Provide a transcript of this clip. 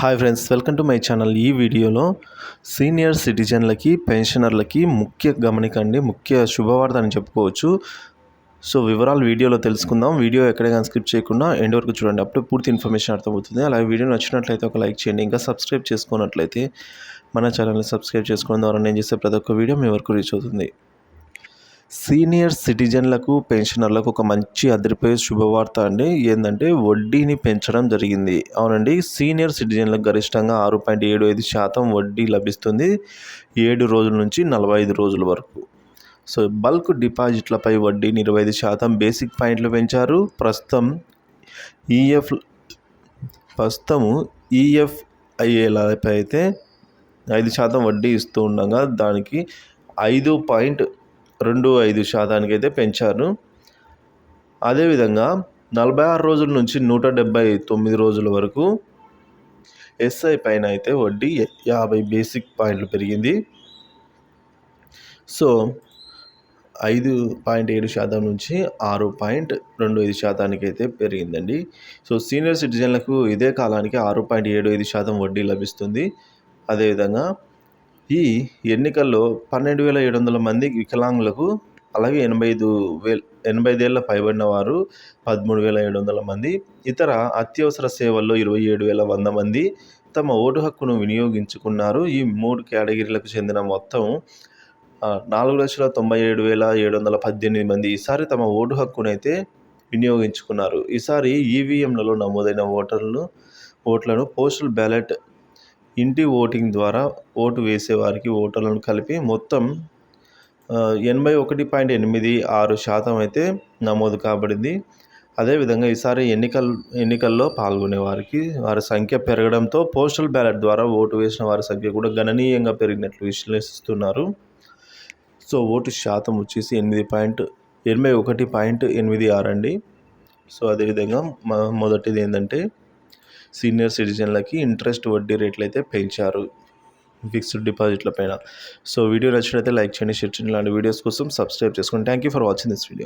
Hi friends welcome to my channel. ఈ వీడియోలో senior సిటిజన్లకి పెన్షనర్లకి ముఖ్య గమనిక అండి ముఖ్య శుభవార్త అని చెప్పుకోవచ్చు. సో వివరాలు వీడియోలో తెలుసుకుందాం. వీడియో ఎక్కడ కానీ స్కిప్ చేయకుండా ఎండ్ వరకు చూడండి. అప్పుడు పూర్తి ఇన్ఫర్మేషన్ అర్థమవుతుంది. అలాగే వీడియో నచ్చినట్లయితే ఒక లైక్ చేయండి. ఇంకా సబ్స్క్రైబ్ చేసుకున్నట్లయితే మన ఛానల్ని సబ్స్క్రైబ్ చేసుకోవడం ద్వారా నేను చేసే ప్రతి ఒక్క వీడియో మీ వరకు రీచ్ అవుతుంది. సీనియర్ సిటిజన్లకు పెన్షనర్లకు ఒక మంచి అదిరిపోయే శుభవార్త అండి. ఏంటంటే వడ్డీని పెంచడం జరిగింది. అవునండి సీనియర్ సిటిజన్లకు గరిష్టంగా ఆరు పాయింట్ ఏడు ఐదు శాతం వడ్డీ లభిస్తుంది ఏడు రోజుల నుంచి నలభై ఐదు రోజుల వరకు. సో బల్క్ డిపాజిట్లపై వడ్డీని ఇరవై ఐదు శాతం బేసిక్ పాయింట్లు పెంచారు. ప్రస్తుతం ఈఎఫ్ ప్రస్తుతము ఈఎఫ్ఐఏలపై అయితే ఐదు శాతం వడ్డీ ఇస్తూ ఉండగా దానికి ఐదు పాయింట్ రెండు ఐదు శాతానికి అయితే పెంచారు. అదేవిధంగా నలభై ఆరు రోజుల నుంచి నూట డెబ్బై తొమ్మిది రోజుల వరకు ఎస్ఐ పైన అయితే వడ్డీ యాభై బేసిక్ పాయింట్లు పెరిగింది. సో ఐదు పాయింట్ ఏడు శాతం నుంచి ఆరు పాయింట్ రెండు ఐదు శాతానికి అయితే పెరిగిందండి. సో సీనియర్ సిటిజన్లకు ఇదే కాలానికి ఆరు పాయింట్ ఏడు ఐదు శాతం వడ్డీ లభిస్తుంది. అదేవిధంగా ఈ ఎన్నికల్లో పన్నెండు వేల ఏడు వందల మంది వికలాంగులకు అలాగే ఎనభై ఐదు వేల ఎనభై ఐదేళ్ళ పైబడిన వారు పదమూడు వేల ఏడు వందల మంది ఇతర అత్యవసర సేవల్లో ఇరవై ఏడు వేల వంద మంది తమ ఓటు హక్కును వినియోగించుకున్నారు. ఈ మూడు కేటగిరీలకు చెందిన మొత్తం నాలుగు లక్షల తొంభై ఏడు వేల ఏడు వందల పద్దెనిమిది మంది ఈసారి తమ ఓటు హక్కునైతే వినియోగించుకున్నారు. ఈసారి ఈవీఎంలలో నమోదైన ఓటర్లను ఓట్లను పోస్టల్ బ్యాలెట్ ఇంటి ఓటింగ్ ద్వారా ఓటు వేసేవారికి ఓటర్లను కలిపి మొత్తం ఎనభై ఒకటి పాయింట్ ఎనిమిది ఆరు శాతం అయితే నమోదు కాబడింది. అదేవిధంగా ఈసారి ఎన్నికల్ ఎన్నికల్లో పాల్గొనే వారికి వారి సంఖ్య పెరగడంతో పోస్టల్ బ్యాలెట్ ద్వారా ఓటు వేసిన వారి సంఖ్య కూడా గణనీయంగా పెరిగినట్లు విశ్లేషిస్తున్నారు. సో ఓటు శాతం వచ్చేసి ఎనిమిది పాయింట్ ఎనభై ఒకటి పాయింట్ ఎనిమిది ఆరు అండి. సో అదేవిధంగా మొదటిది ఏంటంటే సీనియర్ సిటిజన్లకి ఇంట్రెస్ట్ వడ్డీ రేట్లు అయితే పెంచారు ఫిక్స్డ్ డిపాజిట్ల పైన. సో వీడియో నచ్చినట్లయితే లైక్ చేయండి షేర్ చేయండి. ఇలాంటి వీడియోస్ కోసం సబ్స్క్రైబ్ చేసుకోండి. Thank you for watching this video